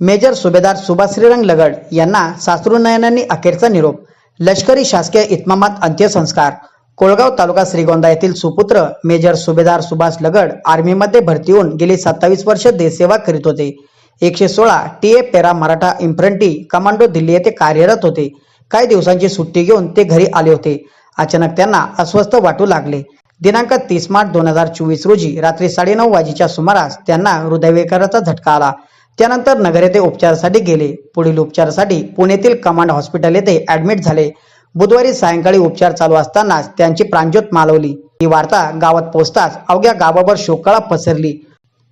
Major सुभेदार सुभाष श्रीरंग लगड यांना सासरुनयनांनी अखेरचा निरोप. लष्करी शासकीय इतमामात अंत्यसंस्कार. कोळगाव तालुका श्रीगोंदा येथील सुपुत्र मेजर सुभेदार सुभाष लगड आर्मीमध्ये भरती होऊन गेली सत्तावीस वर्ष देशसेवा करीत होते. एकशे सोळा टी ए पेरा मराठा इन्फंट्री कमांडो दिल्ली येथे कार्यरत होते. काही दिवसांची सुट्टी घेऊन ते घरी आले होते. अचानक त्यांना अस्वस्थ वाटू लागले. दिनांक तीस मार्च दोन हजार चोवीस रोजी रात्री साडेनऊ वाजेच्या सुमारास त्यांना हृदयविकाराचा झटका आला. त्यानंतर नगर येथे उपचारासाठी गेले. पुढील उपचारासाठी पुण्यातील कमांड हॉस्पिटल येथे ऍडमिट झाले. बुधवारी सायंकाळी उपचार चालू असतानाच त्यांची प्राणज्योत मालवली. ही वार्ता गावात पोहोचताच अवघ्या गावावर शोककळा पसरली.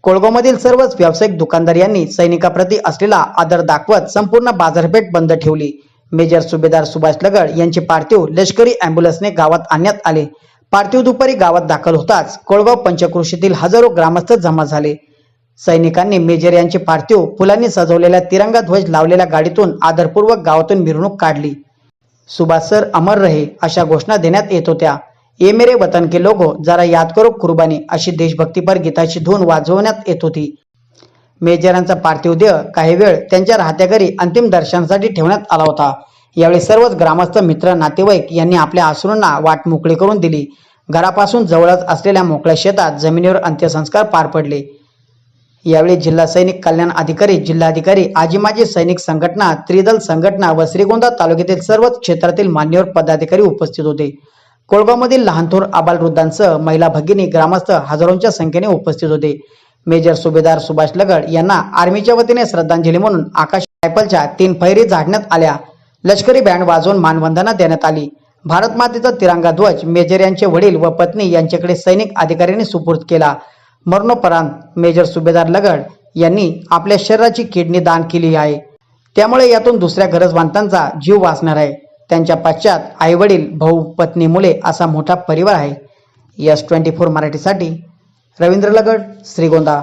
कोळगावमधील सर्वच व्यावसायिक दुकानदार यांनी सैनिकाप्रती असलेला आदर दाखवत संपूर्ण बाजारपेठ बंद ठेवली. मेजर सुभेदार सुभाष लगड यांचे पार्थिव लष्करी अँब्युलन्सने गावात आणण्यात आले. पार्थिव दुपारी गावात दाखल होताच कोळगाव पंचकृषीतील हजारो ग्रामस्थ जमा झाले. सैनिकांनी मेजर यांचे पार्थिव फुलांनी सजवलेल्या तिरंगा ध्वज लावलेल्या गाडीतून आदरपूर्वक गावातून मिरवणूक काढली. सुभाष सर अमर रहे अशा घोषणा देण्यात येत होत्या. ये मेरे वतन के लोगो जरा याद करो कुर्बानी अशी देशभक्तीपर गीताची धून वाजवण्यात येत होती. मेजरांचा पार्थिव देह काही वेळ त्यांच्या राहत्या घरी अंतिम दर्शनासाठी ठेवण्यात आला होता. यावेळी सर्वच ग्रामस्थ मित्र नातेवाईक यांनी आपल्या आसरूंना वाट मोकळी करून दिली. घरापासून जवळच असलेल्या मोकळ्या शेतात जमिनीवर अंत्यसंस्कार पार पडले. यावेळी जिल्हा सैनिक कल्याण अधिकारी जिल्हाधिकारी आजीमाजी सैनिक संघटना त्रिदल संघटना व श्रीगोंदा तालुक्यातील सर्वच क्षेत्रातील मान्यवर पदाधिकारी उपस्थित होते. कोळगावमधील लहानथोर आबालवृद्धांसह महिला भगिनी ग्रामस्थ हजारोंच्या संख्येने उपस्थित होते. मेजर सुभेदार सुभाष लगड यांना आर्मीच्या वतीने श्रद्धांजली म्हणून आकाश रायफलच्या तीन फैरी झाडण्यात आल्या. लष्करी बँड वाजवून मानवंदना देण्यात आली. भारत मातेचा तिरंगा ध्वज मेजर यांचे वडील व पत्नी यांच्याकडे सैनिक अधिकाऱ्यांनी सुपूर्द केला. मरणोपरांत मेजर सुभेदार लगड यांनी आपल्या शरीराची किडनी दान केली आहे. त्यामुळे यातून दुसऱ्या गरजवंतांचा जीव वाचणार आहे. त्यांच्या पश्चात आई वडील भाऊ पत्नी मुले असा मोठा परिवार आहे. यस ट्वेंटी फोर मराठीसाठी रवींद्र लगड श्रीगोंदा.